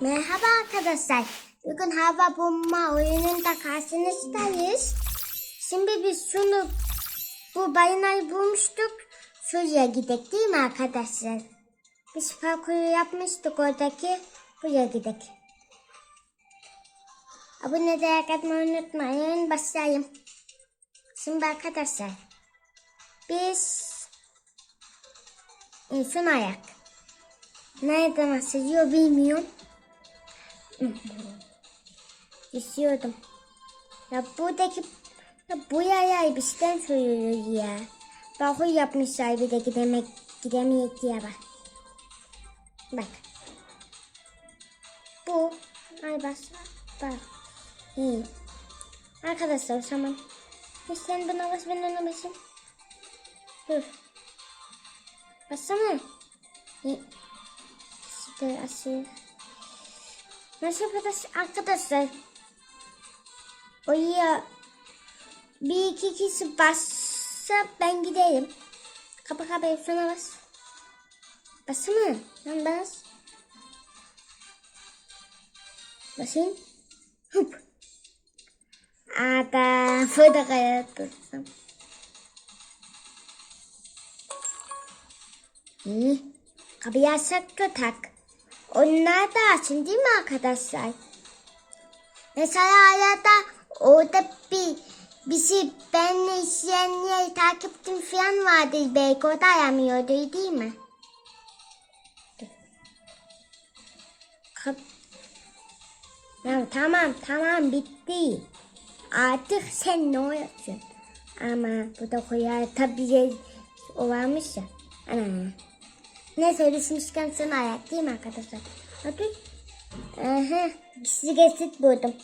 Merhaba arkadaşlar. Bugün hava bulma oyununda karşınızdayız. Şimdi biz şunu bu balinayı bulmuştuk. Şuraya gidelim değil mi arkadaşlar? Biz parkuru yapmıştık oradaki. Buraya gidelim. Abone de atmayı unutmayın. Başlayalım. Şimdi arkadaşlar. Biz şunu ayak. Nereden asılıyor bilmiyorum. İstiyordum. Ya buradaki ya bu yayayı bizden söylüyor ya. Bakı yapmışlar bir de gidemek gidemeyek diye bak. Bak. Bu. Ay bas. Bak. İyi. Arkadaşlar o zaman. Ya sen buna bas ben ona basayım. Dur. Bassana. İşte aşağı. Nasıl yapacağız arkadaşlar? Oraya bir iki kişi bassa ben gideyim. Kapa kapa hepsine bas. Bassana. Lan bas. Basayım. Hıp. Ada. Burada kaya tutsam. İyi. Kapıyı açsak tak. Onlar da açın değil mi arkadaşlar? Mesela arada orada bir bizi benle izleyenler takipçim falan vardı. Belki o da aramıyordu değil mi? Ya, tamam tamam bitti. Artık sen ne olacaksın? Ama bu da koyar tabii o varmış ya. Ana. Neyse düşmüşken sana ayak değil mi arkadaşlar? Hadi. Aha. Gisi geçit buldum.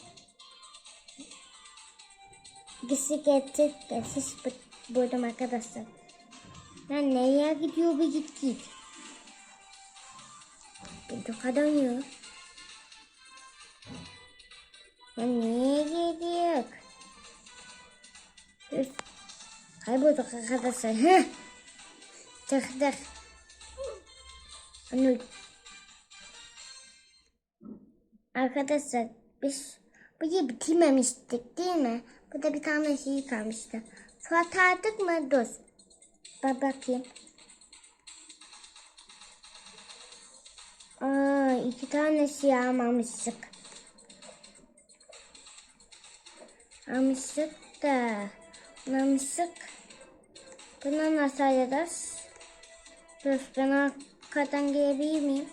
Gisi geçit geçit buldum arkadaşlar. Lan nereye gidiyor bu git git. Bir kadar yok. Lan nereye Kaybolduk arkadaşlar. Heh. Çıktık. Onu Arkadaşlar biz burayı bitirmemiştik değil mi? Burada bir tane şey kalmıştı. Su atardık mı? Dur. Bak bakayım. Aa, iki tane şey almamıştık. Almıştık da. Almıştık. Bunu nasıl alacağız? Dur ben arkadan gelebilir miyim?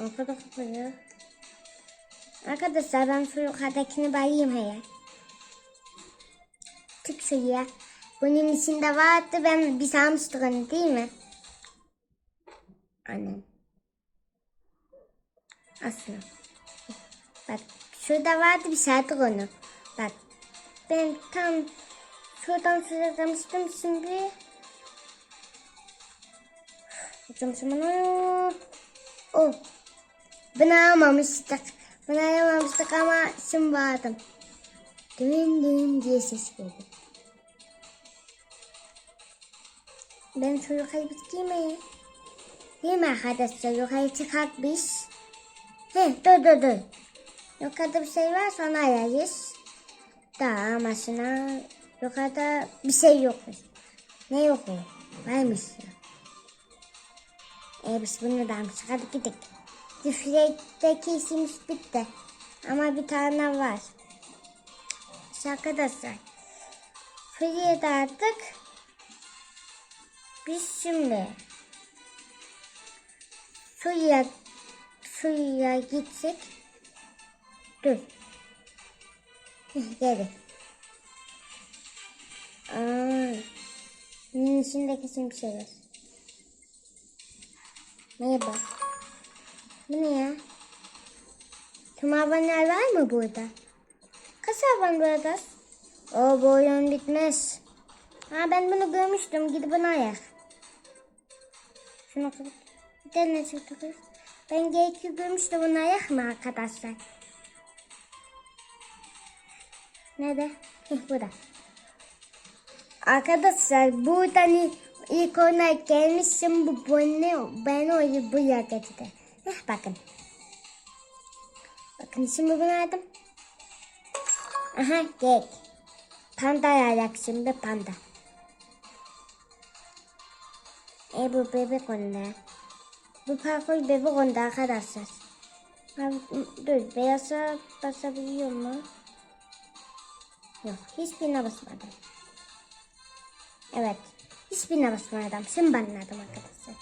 Arkada kapıyor. Arkadaşlar ben şu yukarıdakini bayayım hele. Tık şuraya. Bunun içinde vardı ben bir onu değil mi? Annem. Aslında. Bak şurada vardı bir saatlik onu. Bak ben tam şuradan sıralamıştım şimdi. Hocam bunu. Oh. Bunu almamıştık. Bunu almamıştık ama şimdi vardım. Dün dün diye ses geldi. Ben yukarı biteyim mi? Değil mi arkadaşlar? Yukarı çıkart biz. He dur dur dur. Yukarıda bir şey var sonra ararız. Daha amasına yukarıda bir şey yokmuş. Ne yok o? Varmış ya. E biz bunu da almıştık. Hadi gidelim. Difrekteki işimiz bitti. Ama bir tane var. İşte arkadaşlar. Free'ye de artık biz şimdi suya suya gitsek dur geri içinde kesin bir şey. Bu ne ya? Tüm hayvanlar var mı burada? Kaç hayvan burada? O bu oyun bitmez. Ha ben bunu görmüştüm. Gidip bunu ayak. Şunu kapat. Bir tane çıktı kız. Ben G2 görmüştüm. Bunu ayak mı arkadaşlar? Nerede? Heh, burada. Arkadaşlar buradan ilk ona gelmişim bu beni, beni oraya buraya getirdi. Heh, bakın. Bakın şimdi bunu aldım. Aha gek. Panda ayak şimdi panda. E bu bebek onda. Bu parkur bebek onda arkadaşlar. Ha, dur beyaza basabiliyor mu? Yok hiçbirine basmadım. Evet. Hiçbirine basmadım. Şimdi banladım arkadaşlar.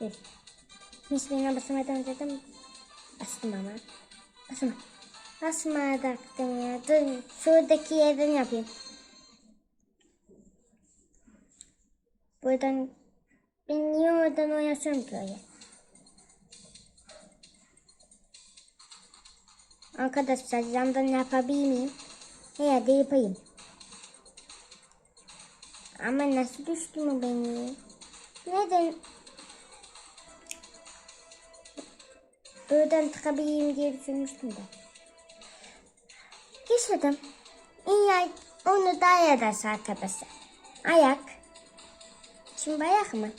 Dur. Hiçbirine basmadım dedim. Bastım ama. Basma. Basmayacaktım ya. Dur şuradaki yerden yapayım. Buradan ben niye oradan oynasıyorum ki öyle? Arkadaşlar yandan yapabilir miyim? Herhalde yapayım. Ama nasıl düştü mü beni? Neden? Buradan çıkabileyim diye düşünmüştüm de. Geçelim. İyi onu da ayarlarsa arkadaşlar. Ayak. Şimdi ayak mı?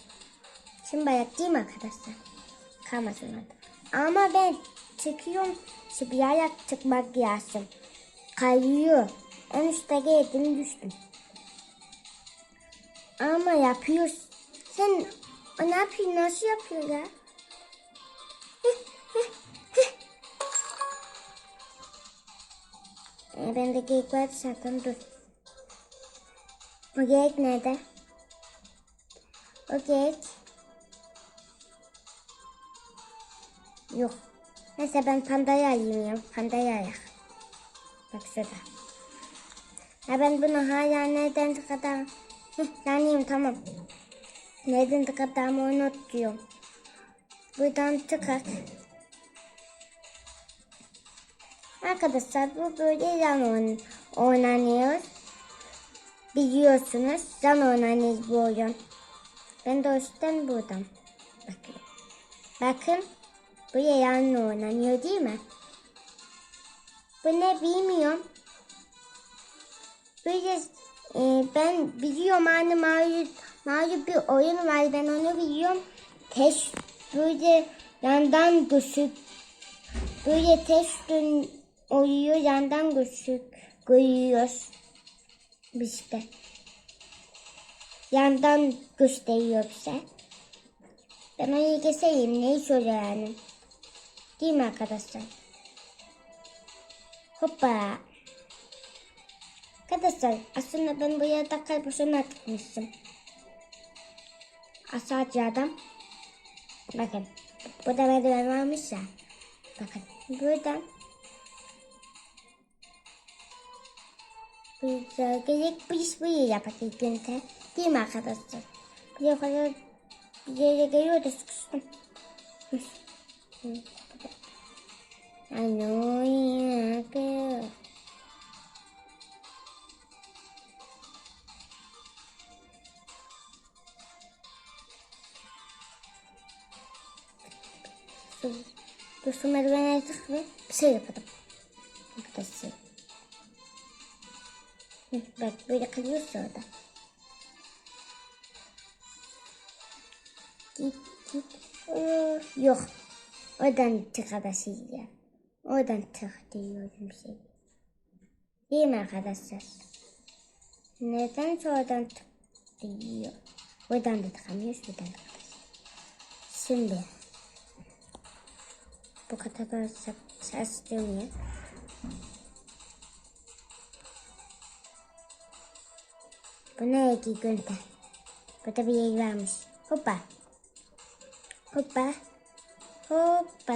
Şimdi ayak değil mi arkadaşlar? Kalmasın orada. Ama ben çıkıyorum. Şimdi ayak çıkmak lazım. Kayıyor. En üstte geldim düştüm. Ama yapıyor. Sen o ne yapıyor? Nasıl yapıyor ya? e, bende geyik vardı zaten dur. O geyik nerede? O geyik. Yok. Neyse ben pandayı alayım ya. Pandayı ayak. Bak şurada. Ya ben bunu hala nereden tıkadan... Heh, yanayım tamam. Nereden tıkadığımı unutuyorum. Buradan tıkak. Arkadaşlar bu böyle yan oyn- oynanıyor. Biliyorsunuz yan oynanıyor bu oyun. Ben de o yüzden buradan bakıyorum. Bakın bu yan oynanıyor değil mi? Bu ne bilmiyorum. Böyle e, ben biliyorum hani mavi, mavi bir oyun var ben onu biliyorum. Teş böyle yandan gözük böyle test oluyor yandan gözük görüyoruz de. Yandan gösteriyor bize. Ben onu keseyim neyi söylüyor yani. Değil mi arkadaşlar? Hoppa. Arkadaşlar aslında ben bu yerde kalbusunu atmışım. Asaçı adam. Bakın. Burada merdiven varmış ya. Bakın. Buradan. Burada gerek bir iş bu yere yapacak günte. Değil mi arkadaşlar? Buraya kadar bir yere geliyor da sıkıştım. Ano su merdivene çık ve bir şey yapalım. Arkadaşlar. Bak böyle kalıyorsa orada. Git git. Yok. Oradan tık arkadaşlar. Oradan tık diyorum şey. Değil mi arkadaşlar? Neden oradan tık diyor? Oradan da tıkamıyoruz buradan da tıkamıyoruz. Şimdi. Bu da ses dönüyor. Bu ne eki günte? Burada bir yer varmış. Hoppa. Hoppa. Hoppa.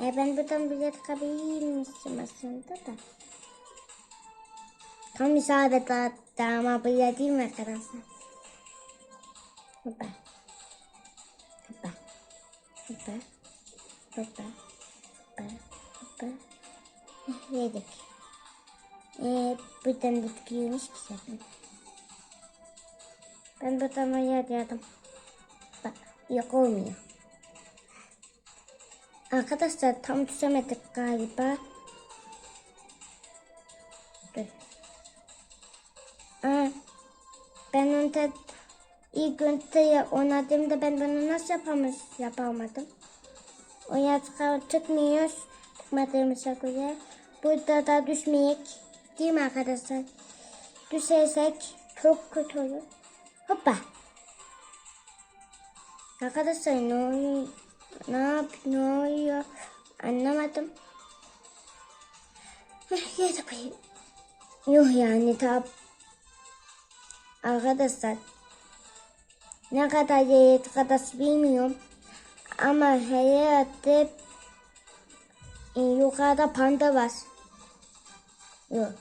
E ben buradan bir yer tıkabilirmişim aslında da. Tam isabet attı ama yer değil mi arkadaşlar? Hoppa. Hoppa. Hoppa. Hoppa. Hoppa. Hoppa. Heh, Yedik. Ee, buradan da tıkıyormuş ki zaten. Ben buradan yer yardım. Bak yok olmuyor. Arkadaşlar tam düşemedik galiba. Dur. Aa, ben onu da ilk önce oynadığımda ben bunu nasıl yapamış, yapamadım. O yazığa çıkmıyoruz. Çıkmadığımıza göre. Burada da düşmeyek. Değil mi arkadaşlar? Düşersek çok kötü olur. Hoppa. Arkadaşlar ne oluyor? Ne yap? Ne oluyor? Anlamadım. Da bayım. Yok yani tab. Arkadaşlar. Ne kadar yeri kadar bilmiyorum. Ama herhalde e, yukarıda panda var. Yok.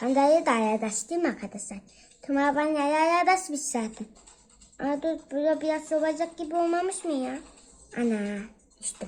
Pandayı da arkadaş değil mi arkadaşlar? Tamam ben arkadaşmış zaten. Aa dur burada biraz sobacak gibi olmamış mı ya? Ana işte.